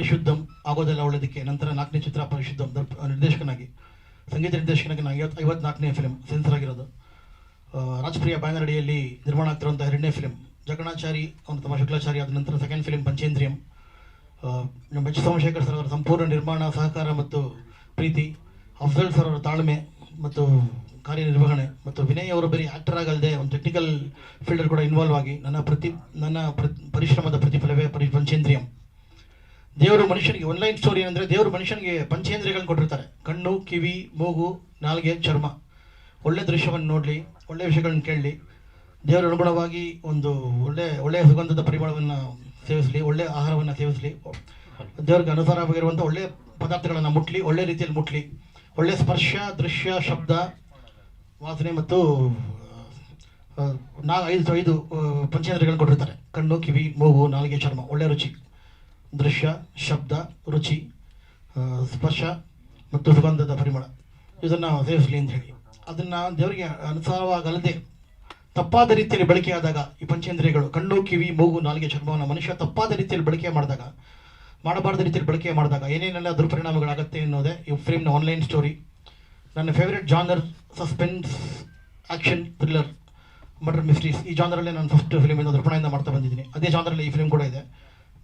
ಪರಿಶುದ್ಧಂ ಆಗೋದೆಲ್ಲ ಒಳ್ಳೆದಕ್ಕೆ. ನಂತರ ನಾಲ್ಕನೇ ಚಿತ್ರ ಪರಿಶುದ್ಧಂ. ನಿರ್ದೇಶಕನಾಗಿ, ಸಂಗೀತ ನಿರ್ದೇಶಕನಾಗಿ ನಾನು ಐವತ್ತು ಐವತ್ನಾಲ್ಕನೇ ಫಿಲ್ಮ್ ಸೆನ್ಸರ್ ಆಗಿರೋದು. ರಾಜಪ್ರಿಯ ಬ್ಯಾನರಡಿಯಲ್ಲಿ ನಿರ್ಮಾಣ ಆಗ್ತಿರುವಂಥ ಎರಡನೇ ಫಿಲ್ಮ್ ಜಗಣಾಚಾರಿ ಅವನು ತಮ್ಮ ಶುಕ್ಲಾಚಾರಿ ಆದ ನಂತರ ಸೆಕೆಂಡ್ ಫಿಲ್ಮ್ ಪಂಚೇಂದ್ರಿಯಂ. ನಮ್ಮ ಎಚ್ ಸೋಮಶೇಖರ್ ಸರ್ ಅವರ ಸಂಪೂರ್ಣ ನಿರ್ಮಾಣ, ಸಹಕಾರ ಮತ್ತು ಪ್ರೀತಿ, ಅಫ್ಜಲ್ ಸರ್ ಅವರ ತಾಳ್ಮೆ ಮತ್ತು ಕಾರ್ಯನಿರ್ವಹಣೆ ಮತ್ತು ವಿನಯ್ ಅವರು ಬರೀ ಆ್ಯಕ್ಟರ್ ಆಗಲ್ಲದೆ ಒಂದು ಟೆಕ್ನಿಕಲ್ ಫೀಲ್ಡಲ್ಲಿ ಕೂಡ ಇನ್ವಾಲ್ವ್ ಆಗಿ ನನ್ನ ಪ್ರತಿ ನನ್ನ ಪ್ರ- ಪರಿಶ್ರಮದ ಪ್ರತಿಫಲವೇ ಪರಿ ಪಂಚೇಂದ್ರಿಯಂ. ದೇವರು ಮನುಷ್ಯನಿಗೆ ಒನ್ಲೈನ್ ಸ್ಟೋರಿ ಅಂದರೆ ದೇವರು ಮನುಷ್ಯನಿಗೆ ಪಂಚೇಂದ್ರಿಯಗಳನ್ನ ಕೊಟ್ಟಿರ್ತಾರೆ. ಕಣ್ಣು, ಕಿವಿ, ಮೂಗು, ನಾಲ್ಗೆ, ಚರ್ಮ. ಒಳ್ಳೆ ದೃಶ್ಯವನ್ನು ನೋಡಲಿ, ಒಳ್ಳೆ ವಿಷಯಗಳನ್ನು ಕೇಳಲಿ. ದೇವರ ಅನುಗುಣವಾಗಿ ಒಂದು ಒಳ್ಳೆ ಒಳ್ಳೆಯ ಸುಗಂಧದ ಪರಿಮಳವನ್ನು ಸೇವಿಸಲಿ, ಒಳ್ಳೆ ಆಹಾರವನ್ನು ಸೇವಿಸಲಿ. ದೇವರಿಗೆ ಅನುಸಾರವಾಗಿರುವಂಥ ಒಳ್ಳೆ ಪದಾರ್ಥಗಳನ್ನು ಮುಟ್ಲಿ, ಒಳ್ಳೆ ರೀತಿಯಲ್ಲಿ ಮುಟ್ಲಿ. ಒಳ್ಳೆ ಸ್ಪರ್ಶ, ದೃಶ್ಯ, ಶಬ್ದ, ವಾಸನೆ ಮತ್ತು ನಾ ಐದು ಐದು ಪಂಚೇಂದ್ರಿಯಗಳನ್ನ ಕೊಟ್ಟಿರ್ತಾರೆ. ಕಣ್ಣು, ಕಿವಿ, ಮೂಗು, ನಾಲಿಗೆ, ಚರ್ಮ. ಒಳ್ಳೆ ರುಚಿ. ದೃಶ್ಯ, ಶಬ್ದ, ರುಚಿ ಸ್ಪರ್ಶ ಮತ್ತು ಸುಗಂಧದ ಪರಿಮಳ. ಇದನ್ನು ಸೇವಿಸಲಿ ಅಂತ ಹೇಳಿ. ಅದನ್ನು ದೇವರಿಗೆ ಅನುಸಾರವಾಗಲ್ಲದೆ ತಪ್ಪಾದ ರೀತಿಯಲ್ಲಿ ಬಳಕೆಯಾದಾಗ ಈ ಪಂಚೇಂದ್ರಿಯಗಳು ಕಣ್ಣು, ಕಿವಿ, ಮೂಗು, ನಾಲಿಗೆ, ಚರ್ಮವನ್ನು ಮನುಷ್ಯ ತಪ್ಪಾದ ರೀತಿಯಲ್ಲಿ ಬಳಕೆ ಮಾಡಿದಾಗ, ಮಾಡಬಾರ್ದ ರೀತಿಯಲ್ಲಿ ಬಳಕೆ ಮಾಡಿದಾಗ ಏನೇನೆಲ್ಲ ದುರ್ಪರಿಣಾಮಗಳಾಗುತ್ತೆ ಅನ್ನೋದೇ ಈ ಫಿಲ್ಮ್ನ ಆನ್ಲೈನ್ ಸ್ಟೋರಿ ನನ್ನ favourite genre suspense action thriller murder mysteries ಈ ಜಾನರಲ್ಲೇ ನಾನು ಫಸ್ಟ್ ಫಿಲ್ಮಿಂದ ದರ್ಪಣೆಯಿಂದ ಮಾಡ್ತಾ ಬಂದಿದ್ದೀನಿ. ಅದೇ ಜಾನರಲ್ಲಿ ಈ ಫಿಲ್ಮ್ ಕೂಡ ಇದೆ.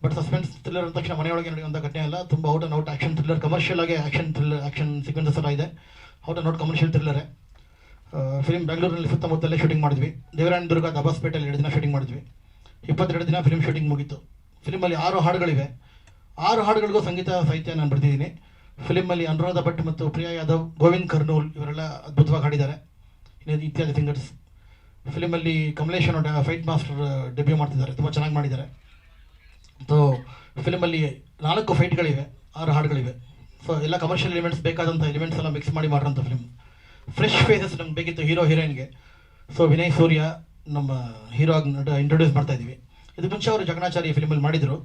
ಬಟ್ ಸಸ್ಪೆನ್ಸ್ ಥ್ರಿಲ್ಲರ್ ಅಂದ ತಕ್ಷಣ ಮನೆಯೊಳಗೆ ನಡೆಯುವಂಥ ಘಟನೆ ಅಲ್ಲ. ತುಂಬ out and out action thriller commercial ಆಗಿ ಆ್ಯಕ್ಷನ್ ಥ್ರಿಲ್ಲರ್ ಆ್ಯಕ್ಷನ್ ಸೀಕ್ವೆನ್ಸಸ್ ಎಲ್ಲ ಇದೆ. ಔಟ್ ಆ್ಯಂಡ್ ಔಟ್ ಕಮರ್ಷಿಯಲ್ ಥ್ರಿಲ್ಲರೇ ಫಿಲ್ಮ್ ಬೆಂಗಳೂರಿನಲ್ಲಿ ಸುತ್ತಮುತ್ತಲೇ ಶೂಟಿಂಗ್ ಮಾಡಿದ್ವಿ. ದೇವರಾಯನ ದುರ್ಗ ದಬಾಸ್ಪೇಟೆಯಲ್ಲಿ ಎರಡು ದಿನ ಶೂಟಿಂಗ್ ಮಾಡಿದ್ವಿ. ಇಪ್ಪತ್ತೆರಡು ದಿನ ಫಿಲ್ಮ್ ಶೂಟಿಂಗ್ ಮುಗೀತು. ಫಿಲ್ಮಲ್ಲಿ ಆರು ಹಾಡುಗಳಿವೆ. ಆರು ಹಾಡುಗಳಿಗೂ ಸಂಗೀತ, ಸಾಹಿತ್ಯ ನಾನು ಬರೆದಿದ್ದೀನಿ. ಫಿಲ್ಮಲ್ಲಿ ಅನುರಾಧ ಭಟ್ ಮತ್ತು ಪ್ರಿಯಾ ಯಾದವ್, ಗೋವಿಂದ್ ಕರ್ನೂಲ್ ಇವರೆಲ್ಲ ಅದ್ಭುತವಾಗಿ ಹಾಡಿದ್ದಾರೆ. ಇತ್ಯಾದಿ ಸಿಂಗರ್ಸ್ ಫಿಲ್ಮಲ್ಲಿ ಕಮಲೇಶ್ ಅನ್ನೋ ಫೈಟ್ ಮಾಸ್ಟರ್ ಡೆಬ್ಯೂ ಮಾಡ್ತಿದ್ದಾರೆ. ತುಂಬ ಚೆನ್ನಾಗಿ ಮಾಡಿದ್ದಾರೆ. ಫಿಲ್ಮಲ್ಲಿ ನಾಲ್ಕು ಫೈಟ್ಗಳಿವೆ, ಆರು ಹಾಡುಗಳಿವೆ. ಸೊ ಎಲ್ಲ ಕಮರ್ಷಿಯಲ್ ಎಲಿಮೆಂಟ್ಸ್ ಬೇಕಾದಂಥ ಎಲಿಮೆಂಟ್ಸ್ ಎಲ್ಲ ಮಿಕ್ಸ್ ಮಾಡಿ ಮಾಡಿರೋಂಥ ಫಿಲ್ಮ್ ಫ್ರೆಶ್ ಫೇಸಸ್ ನಮ್ಗೆ ಬೇಕಿತ್ತು ಹೀರೋ ಹೀರೋಯಿನ್ಗೆ ಸೊ ವಿನಯ್, ಸೂರ್ಯ ನಮ್ಮ ಹೀರೋ ಆಗಿ ಇಂಟ್ರೊಡ್ಯೂಸ್ ಮಾಡ್ತಾ ಇದ್ದೀವಿ. ಇದು ಮುಂಚೆ ಅವರು ಜಗಣಾಚಾರಿ ಫಿಲ್ಮಲ್ಲಿ ಮಾಡಿದರು.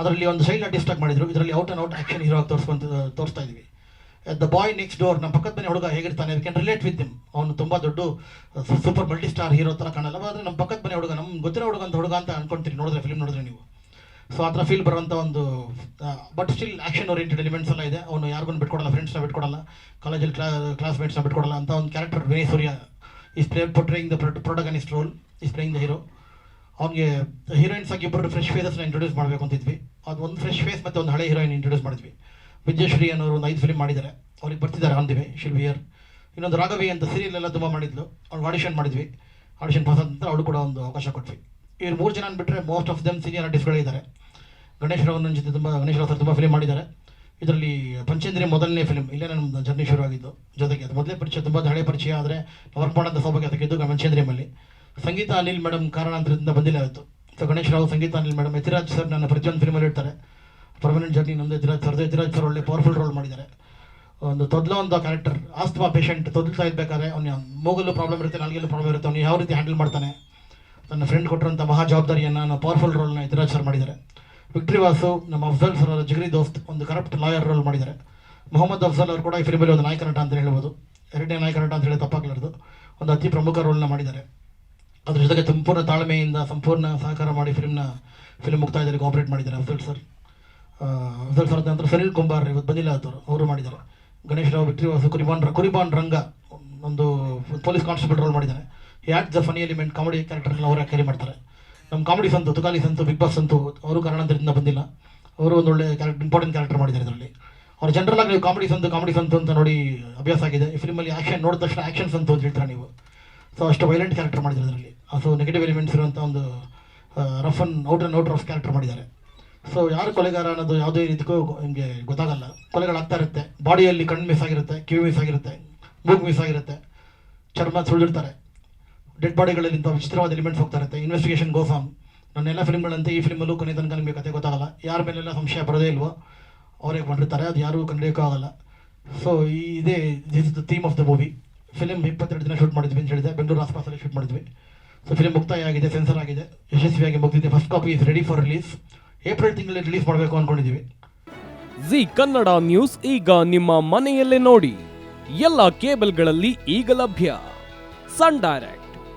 ಅದರಲ್ಲಿ ಒಂದು ಸೈಲ್ ಆರ್ಟಿಸ್ಟ್ ಆಗಿ ಮಾಡಿದ್ರು. ಇದರಲ್ಲಿ out and out action hero ಆಗಿ ತೋರಿಸ್ಕೊಂತ, ತೋರಿಸ್ತಾ ಇದ್ದೀವಿ. ದ ಬಾಯ್ ನೆಕ್ಸ್ಟ್ ಡೋರ್ ನಮ್ಮ ಪಕ್ಕದ ಮನೆ ಹುಡುಗ ಹೇಗಿರ್ತಾನೆ ಅದಕ್ಕೆ ರಿಲೇಟ್ ವಿತ್ ದಿಮ್ ಅವನು ತುಂಬ ದೊಡ್ಡ ಸೂಪರ್ ಮಲ್ಟಿ ಸ್ಟಾರ್ ಹೀರೋ ಥರ ಕಾಣಲ್ಲ. ಆದರೆ ನಮ್ಮ ಪಕ್ಕದ ಮನೆ ಹುಡುಗ, ನಮ್ಗೆ ಗೊತ್ತಿರೋ ಹುಡುಗ ಅಂತ ಹುಡುಗ ಅಂತ ಅನ್ಕೊಂತೀರಿ, ನೋಡಿದ್ರೆ ಫಿಲ್ಮ್ ನೋಡಿದ್ರೆ ನೀವು. ಸೊ ಆ ಥರ ಫೀಲ್ ಬರುವಂಥ ಒಂದು but still action oriented elements ಎಲ್ಲ ಇದೆ. ಅವನು ಯಾರಿಗೂ ಬಿಟ್ಕೊಡಲ್ಲ ಫ್ರೆಂಡ್ಸ್ನ ಬಿಟ್ಕೊಡಲ್ಲ ಕಾಲೇಜಲ್ಲಿ ಕ್ಲಾ ಕ್ಲಾಸ್ಮೇಟ್ಸ್ನ ಬಿಟ್ಕೊಡಲ್ಲ ಅಂತ ಒಂದು character Vinay Surya is play portraying the protagonist role is playing the hero ಅವ್ನಿಗೆ ಹೀರೋಯಿನ್ಸ್ ಆಗಿ ಇಬ್ಬರು ಫ್ರೆಶ್ ಫೇಸಸ್ನ ಇಂಟ್ರೊಡ್ಯೂಸ್ ಮಾಡಬೇಕು ಅಂತಿದ್ವಿ ಅದು ಒಂದು ಫ್ರೆಶ್ ಫೇಸ್ ಮತ್ತು ಒಂದು ಹಳೆ ಹೀರೋಯಿನ್ ಇಂಟ್ರೊಡ್ಯೂಸ್ ಮಾಡಿದ್ವಿ. ವಿಜಯಶ್ರೀ ಅನ್ನೋರು ಒಂದು ಐದು ಫಿಲ್ಮ್ ಮಾಡಿದ್ದಾರೆ. ಅವ್ರಿಗೆ ಬರ್ತಿದ್ದಾರೆ ಆನ್ ದಿವೆ ಶಿಲ್ ವಿಯರ್ ಇನ್ನೊಂದು ರಾಘವಿ ಅಂತ ಸೀರಿಯಲ್ ಎಲ್ಲ ತುಂಬ ಮಾಡಿದ್ಲು. ಅವ್ಳು ಆಡಿಷನ್ ಮಾಡಿದ್ವಿ. ಆಡಿಷನ್ ಪಾಸ್ ಅಂತ ಅವಳು ಕೂಡ ಒಂದು ಅವಕಾಶ ಕೊಟ್ವಿ. ಇವ್ರು ಮೂರು ಜನ ಬಿಟ್ಟರೆ ಮೋಸ್ಟ್ ಆಫ್ ದಮ್ ಸೀನಿಯರ್ ಆರ್ಟಿಸ್ಟ್ಗಳಿದ್ದಾರೆ ಗಣೇಶ್ ರಾವ್ ನನ್ನ ಜೊತೆ ತುಂಬ ಗಣೇಶ್ ರಾವ್ ಸರ್ ತುಂಬ ಫಿಲ್ಮ್ ಮಾಡಿದ್ದಾರೆ. ಇದರಲ್ಲಿ ಪಂಚೇಂದ್ರಿಯ ಮೊದಲನೇ ಫಿಲ್ಮ್ ಇಲ್ಲೇ ನನ್ನ ಜರ್ನಿ ಶುರು ಆಗಿದ್ದು. ಜೊತೆಗೆ ಅದು ಮೊದಲೇ ಪರಿಚಯ, ತುಂಬ ಹಳೆ ಪರಿಚಯ ಆದರೆ ವರ್ಕ್ ಮಾಡೋಂಥ ಸೌಭಾಗ್ಯ ಇದ್ದು ಪಂಚೇಂದ್ರಿಯಮಲ್ಲಿ. ಸಂಗೀತ ಅನಿಲ್ ಮೇಡಮ್ ಕಾರಣಾಂತರದಿಂದ ಬಂದಿಲ್ಲ ಇವತ್ತು so Ganesh Rao, Sangeetha Anil madam Yathiraj sir ನನ್ನ ಪ್ರತಿಯೊಂದು ಫಿಲ್ಮಲ್ಲಿ ಇರ್ತಾರೆ. ಪರ್ಮನೆಂಟ್ ಜರ್ನಿ ನಮ್ಮದು ಯತಿರಾಜ್ ಸರ್ದು. ಯತಿರಾಜ್ ಸರ್ ಒಳ್ಳೆ ಪವರ್ಫುಲ್ ರೋಲ್ ಮಾಡಿದ್ದಾರೆ. ಒಂದು ತೊದಲ ಒಂದು ಕ್ಯಾರೆಕ್ಟರ್ ಆಸ್ತಮಾ ಪೇಷಂಟ್ ತೊದಲ್ತಾ ಇರ್ಬೇಕಾದ್ರೆ ಅವನ ಮೂಗಲ್ಲೂ ಪ್ರಾಬ್ಲಮ್ ಇರುತ್ತೆ, ನಾಲ್ಗೆಲ್ಲೂ ಪ್ರಾಬ್ಲಮ್ ಇರುತ್ತೆ, ಅವ್ನು ಯಾವ ರೀತಿ ಹ್ಯಾಂಡಲ್ ಮಾಡ್ತಾನೆ. ನನ್ನ ಫ್ರೆಂಡ್ ಕೊಟ್ಟಿರೋಂಥ ಮಹಾ ಜವಾಬ್ದಾರಿಯನ್ನು ನಾನು ಪವರ್ಫುಲ್ ರೋಲ್ನ ಯತಿರಾಜ್ ಸರ್ ಮಾಡಿದ್ದಾರೆ. ವಿಕ್ಟ್ರಿ ವಾಸು ನಮ್ಮ ಅಫ್ಜಲ್ ಸರ್ ಅವರ ಜಿಗ್ರಿ ದೋಸ್ತ್, ಒಂದು ಕರಪ್ಟ್ ಲಾಯರ್ ರೋಲ್ ಮಾಡಿದ್ದಾರೆ. ಮೊಹಮ್ಮದ್ ಅಫ್ಜಲ್ ಅವರು ಕೂಡ ಈ ಫಿಲ್ಮಲ್ಲಿ ಒಂದು ನಾಯಕ ನಟ ಅಂತ ಹೇಳ್ಬೋದು. ಎರಡನೇ ನಾಯಕ ನಟ ಅಂತ ಹೇಳಿ ತಪ್ಪಾಗಲಾರ್ದು. ಒಂದು ಅತಿ ಪ್ರಮುಖ ರೋಲ್ನ ಮಾಡಿದ್ದಾರೆ. ಅದ್ರ ಜೊತೆಗೆ ಸಂಪೂರ್ಣ ತಾಳ್ಮೆಯಿಂದ, ಸಂಪೂರ್ಣ ಸಹಕಾರ ಮಾಡಿ ಫಿಲ್ಮ್ನ ಫಿಲ್ಮ್ ಮುಕ್ತಾಯದಲ್ಲಿ ಕೋಆಪರೇಟ್ ಮಾಡಿದ್ದಾರೆ ಅಫ್ಜಲ್ ಸರ್. ಅಫ್ಜಲ್ ಸರ್ ನಂತರ ಸನಿಲ್ ಕುಂಬಾರ್ ಇವತ್ತು ಬಂದಿಲ್ಲ ಅವರು ಅವರು ಮಾಡಿದ್ದಾರೆ. ಗಣೇಶ್ ರಾವ್ ವಿಕ್ಟ್ರಿ ವಾಸು ಕುರಿಬಾನ್ ಕುರಿಬಾನ್ ರಂಗ ಒಂದು ಪೊಲೀಸ್ ಕಾನ್ಸ್ಟೇಬಲ್ ರೋಲ್ ಮಾಡಿದ್ದಾರೆ. At the funny element comedy ಕ್ಯಾರೆಕ್ಟರ್ನ ಅವರೇ ಕ್ಯಾರಿ ಮಾಡ್ತಾರೆ. ನಮ್ಮ comedy Santu, Tukali Santu Bigg Boss Santu ಅವರು ಕಾರಣಾಂತರದಿಂದ ಬಂದಿಲ್ಲ. ಅವರು ಒಂದು ಒಳ್ಳೆ ಕ್ಯಾರೆಕ್ಟರ್ ಇಂಪಾರ್ಟೆಂಟ್ ಕ್ಯಾರೆಕ್ಟರ್ ಮಾಡಿದ್ದಾರೆ ಇದರಲ್ಲಿ. ಅವ್ರು ಜನರಲ್ ಆಗಿ ನೀವು ಕಾಮಿಡಿ ಸಂತು ಕಾಮಿಡಿ ಸಂತು ಅಂತ ನೋಡಿ ಅಭ್ಯಾಸ ಆಗಿದೆ. ಈ ಫಿಲ್ಮಲ್ಲಿ ಆ್ಯಕ್ಷನ್ ನೋಡಿದ ತಕ್ಷಣ ಆ್ಯಕ್ಷನ್ ಸಂತು ಅಂತ ಹೇಳ್ತಾರೆ ನೀವು? ಸೊ ಅಷ್ಟು ವೈಲೆಂಟ್ ಕ್ಯಾರೆಕ್ಟರ್ ಮಾಡಿದ್ದಾರೆ ಇದರಲ್ಲಿ. ಸೊ ನೆಗೆಟಿವ್ ಎಲಿಮೆಂಟ್ಸ್ ಇರುವಂಥ ಒಂದು rough and out and out rough character ಮಾಡಿದ್ದಾರೆ. ಸೊ ಯಾರು ಕೊಲೆಗಾರ ಅನ್ನೋದು ಯಾವುದೇ ರೀತಿಗೂ ನಿಮಗೆ ಗೊತ್ತಾಗಲ್ಲ. ಕೊಲೆಗಳಾಗ್ತಾ ಇರುತ್ತೆ. ಬಾಡಿಯಲ್ಲಿ ಕಣ್ಣು ಮಿಸ್ ಆಗಿರುತ್ತೆ, ಕಿವಿ ಮಿಸ್ ಆಗಿರುತ್ತೆ, ಮೂಗು ಮಿಸ್ ಆಗಿರುತ್ತೆ. ಚರ್ಮ ಸುಳಿದಿರ್ತಾರೆ ಡೆಡ್ ಬಾಡಿಗಳಲ್ಲಿ ಇಂಥ ವಿಚಿತ್ರವಾದ ಎಲಿಮೆಂಟ್ಸ್ ಹೋಗ್ತಾ ಇರುತ್ತೆ ಇನ್ವೆಸ್ಟಿಗೇಷನ್ ಆನ್ ನನ್ನ ಎಲ್ಲ ಫಿಲ್ಮ್ಗಳಂತೆ ಈ ಫಿಲ್ಮಲ್ಲೂ ಕೊನೆ ತನಕ ನಿಮಗೆ ಕತೆ ಗೊತ್ತಾಗಲ್ಲ. ಯಾರ ಮೇಲೆಲ್ಲ ಸಂಶಯ ಬರೋದೇ ಇಲ್ವೋ, ಅವರೇ ಮಾಡಿರ್ತಾರೆ ಅದು ಯಾರೂ ಆಗಲ್ಲ. ಸೊ ಈ ಇದೇ this the theme of the movie film ಇಪ್ಪತ್ತೆರಡು ದಿನ ಶೂಟ್ ಮಾಡಿದ್ವಿ ಅಂತ ಹೇಳಿದೆ. ಬೆಂಗಳೂರು ಆಸ್ಪಾಸಲ್ಲಿ ಶೂಟ್ ಮಾಡಿದ್ವಿ. ಸೊ ಫಿಲ್ಮ್ ಮುಕ್ತಾಯ ಆಗಿದೆ ಸೆನ್ಸರ್ ಆಗಿದೆ, ಯಶಸ್ವಿಯಾಗಿ ಮುಗಿದಿದೆ. First copy is ready for release April ತಿಂಗಳಲ್ಲಿ ರಿಲೀಸ್ ಮಾಡಬೇಕು ಅಂದ್ಕೊಂಡಿದ್ದೀವಿ ಜಿ ಕನ್ನಡ ನ್ಯೂಸ್ ಈಗ ನಿಮ್ಮ ಮನೆಯಲ್ಲೇ ನೋಡಿ. ಎಲ್ಲ ಕೇಬಲ್ಗಳಲ್ಲಿ ಈಗ ಲಭ್ಯ. ಸನ್ ಡೈರೆಕ್ಟ್